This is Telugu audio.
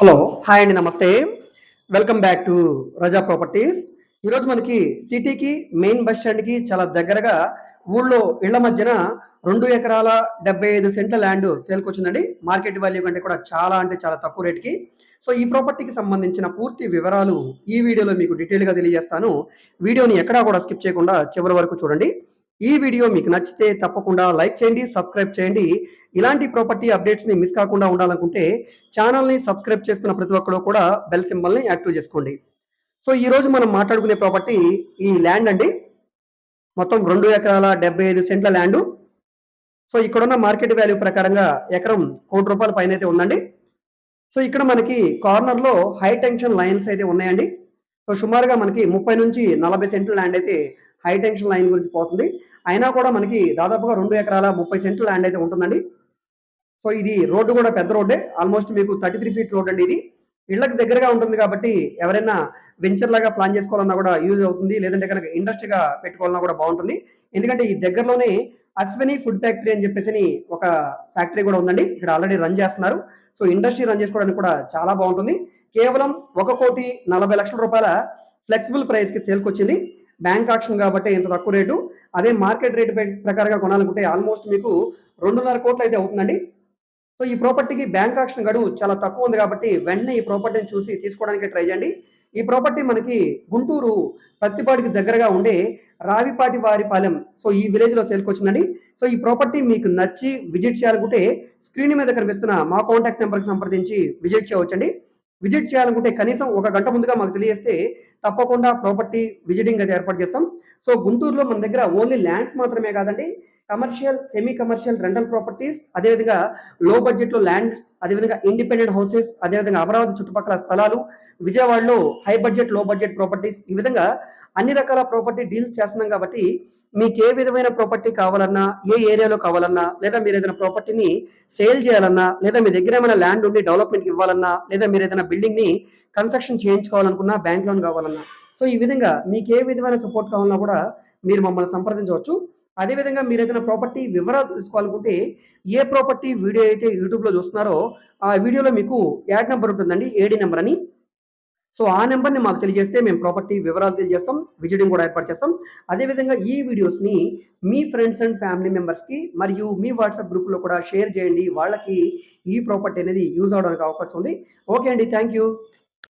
హలో హాయ్ అండి నమస్తే. Welcome back to Raza properties ఈరోజు మనకి సిటీకి మెయిన్ బస్ స్టాండ్కి చాలా దగ్గరగా ఊళ్ళో ఇళ్ళ మధ్యన రెండు ఎకరాల డెబ్బై ఐదు సెంట్ల ల్యాండ్ సేల్కి వచ్చిందండి. మార్కెట్ వాల్యూ కంటే కూడా చాలా అంటే చాలా తక్కువ రేట్కి సో ఈ ప్రాపర్టీకి సంబంధించిన పూర్తి వివరాలు ఈ వీడియోలో మీకు డీటెయిల్గా తెలియజేస్తాను. వీడియోని ఎక్కడా కూడా స్కిప్ చేయకుండా చివరి వరకు చూడండి. ఈ వీడియో మీకు నచ్చితే తప్పకుండా లైక్ చేయండి సబ్స్క్రైబ్ చేయండి. ఇలాంటి ప్రాపర్టీ అప్డేట్స్ని మిస్ కాకుండా ఉండాలనుకుంటే ఛానల్ని సబ్స్క్రైబ్ చేసుకున్న ప్రతి ఒక్కరు కూడా బెల్ సింబల్ని యాక్టివ్ చేసుకోండి. సో ఈరోజు మనం మాట్లాడుకునే ప్రాపర్టీ ఈ ల్యాండ్ అండి. మొత్తం రెండు ఎకరాల డెబ్బై ఐదు సెంట్ల ల్యాండ్. సో ఇక్కడున్న మార్కెట్ వాల్యూ ప్రకారంగా ఎకరం కోటి రూపాయల పైన అయితే ఉందండి. సో ఇక్కడ మనకి కార్నర్లో హై టెన్షన్ లైన్స్ అయితే ఉన్నాయండి. సో సుమారుగా మనకి ముప్పై నుంచి నలభై సెంట్ల ల్యాండ్ అయితే హై టెన్షన్ లైన్ గురించి పోతుంది. అయినా కూడా మనకి దాదాపుగా రెండు ఎకరాల ముప్పై సెంట్ల ల్యాండ్ అయితే ఉంటుందండి. సో ఇది రోడ్డు కూడా పెద్ద రోడ్డే. ఆల్మోస్ట్ మీకు థర్టీ త్రీ ఫీట్ రోడ్ అండి ఇది. ఇళ్ళకు దగ్గరగా ఉంటుంది కాబట్టి ఎవరైనా వెంచర్ లాగా ప్లాన్ చేసుకోవాలన్నా కూడా యూజ్ అవుతుంది. లేదంటే కనుక ఇండస్ట్రీగా పెట్టుకోవాలన్నా కూడా బాగుంటుంది. ఎందుకంటే ఈ దగ్గరలోనే అశ్విని ఫుడ్ ఫ్యాక్టరీ అని చెప్పేసి ఒక ఫ్యాక్టరీ కూడా ఉందండి. ఇక్కడ ఆల్రెడీ రన్ చేస్తున్నారు. సో ఇండస్ట్రీ రన్ చేసుకోవడానికి కూడా చాలా బాగుంటుంది. కేవలం ఒక కోటి నలభై లక్షల రూపాయల ఫ్లెక్సిబుల్ ప్రైస్కి సేల్కి వచ్చింది బ్యాంక్ ఆక్షన్ కాబట్టి ఇంత తక్కువ రేటు. అదే మార్కెట్ రేటు ప్రకారంగా కొనాలనుకుంటే ఆల్మోస్ట్ మీకు రెండున్నర కోట్లు అయితే అవుతుందండి. సో ఈ ప్రాపర్టీకి బ్యాంక్ ఆక్షన్ గడువు చాలా తక్కువ ఉంది కాబట్టి వెంటనే ఈ ప్రాపర్టీని చూసి తీసుకోవడానికి ట్రై చేయండి. ఈ ప్రాపర్టీ మనకి గుంటూరు పత్తిపాటికి దగ్గరగా ఉండే రావిపాటి వారిపాలెం సో ఈ విలేజ్లో సేల్కి వచ్చిందండి. సో ఈ ప్రాపర్టీ మీకు నచ్చి విజిట్ చేయాలనుకుంటే స్క్రీన్ మీద కనిపిస్తున్న మా కాంటాక్ట్ నెంబర్కి సంప్రదించి విజిట్ చేయవచ్చండి. విజిట్ చేయాలనుకుంటే కనీసం ఒక గంట ముందుగా మాకు తెలియజేస్తే తప్పకుండా ప్రాపర్టీ విజిటింగ్ అది ఏర్పాటు చేస్తాం. సో గుంటూరులో మన దగ్గర ఓన్లీ ల్యాండ్స్ మాత్రమే కాదండి. Commercial semi commercial rental properties అదేవిధంగా లో బడ్జెట్లో ల్యాండ్స్ అదేవిధంగా ఇండిపెండెంట్ హౌసెస్ అదేవిధంగా అమరావతి చుట్టుపక్కల స్థలాలు విజయవాడలో హై బడ్జెట్లో బడ్జెట్ ప్రాపర్టీస్ ఈ విధంగా అన్ని రకాల ప్రాపర్టీ డీల్స్ చేస్తున్నాం కాబట్టి మీకు ఏ విధమైన ప్రాపర్టీ కావాలన్నా ఏ ఏరియాలో కావాలన్నా లేదా మీరు ఏదైనా ప్రాపర్టీని సేల్ చేయాలన్నా లేదా మీ దగ్గర ఏమైనా ల్యాండ్ ఉండి డెవలప్మెంట్ ఇవ్వాలన్నా లేదా మీరు ఏదైనా బిల్డింగ్ని కన్స్ట్రక్షన్ చేయించుకోవాలనుకున్నా బ్యాంక్ లోన్ కావాలన్నా. సో ఈ విధంగా మీకు ఏ విధమైన సపోర్ట్ కావాలన్నా కూడా మీరు మమ్మల్ని సంప్రదించవచ్చు. అదేవిధంగా మీరు ఏదైనా ప్రాపర్టీ వివరాలు తెలుసుకోవాలనుకుంటే ఏ ప్రాపర్టీ వీడియో అయితే యూట్యూబ్లో చూస్తున్నారో ఆ వీడియోలో మీకు యాడ్ నెంబర్ ఉంటుందండి ఏడి నెంబర్ అని. సో ఆ నెంబర్ని మాకు తెలియజేస్తే మేము ప్రాపర్టీ వివరాలు తెలియజేస్తాం విజిటింగ్ కూడా ఏర్పాటు చేస్తాం. అదేవిధంగా ఈ వీడియోస్ని మీ ఫ్రెండ్స్ అండ్ ఫ్యామిలీ మెంబర్స్కి మరియు మీ వాట్సాప్ గ్రూప్లో కూడా షేర్ చేయండి. వాళ్ళకి ఈ ప్రాపర్టీ అనేది యూజ్ అవడానికి అవకాశం ఉంది. ఓకే అండి థ్యాంక్ యూ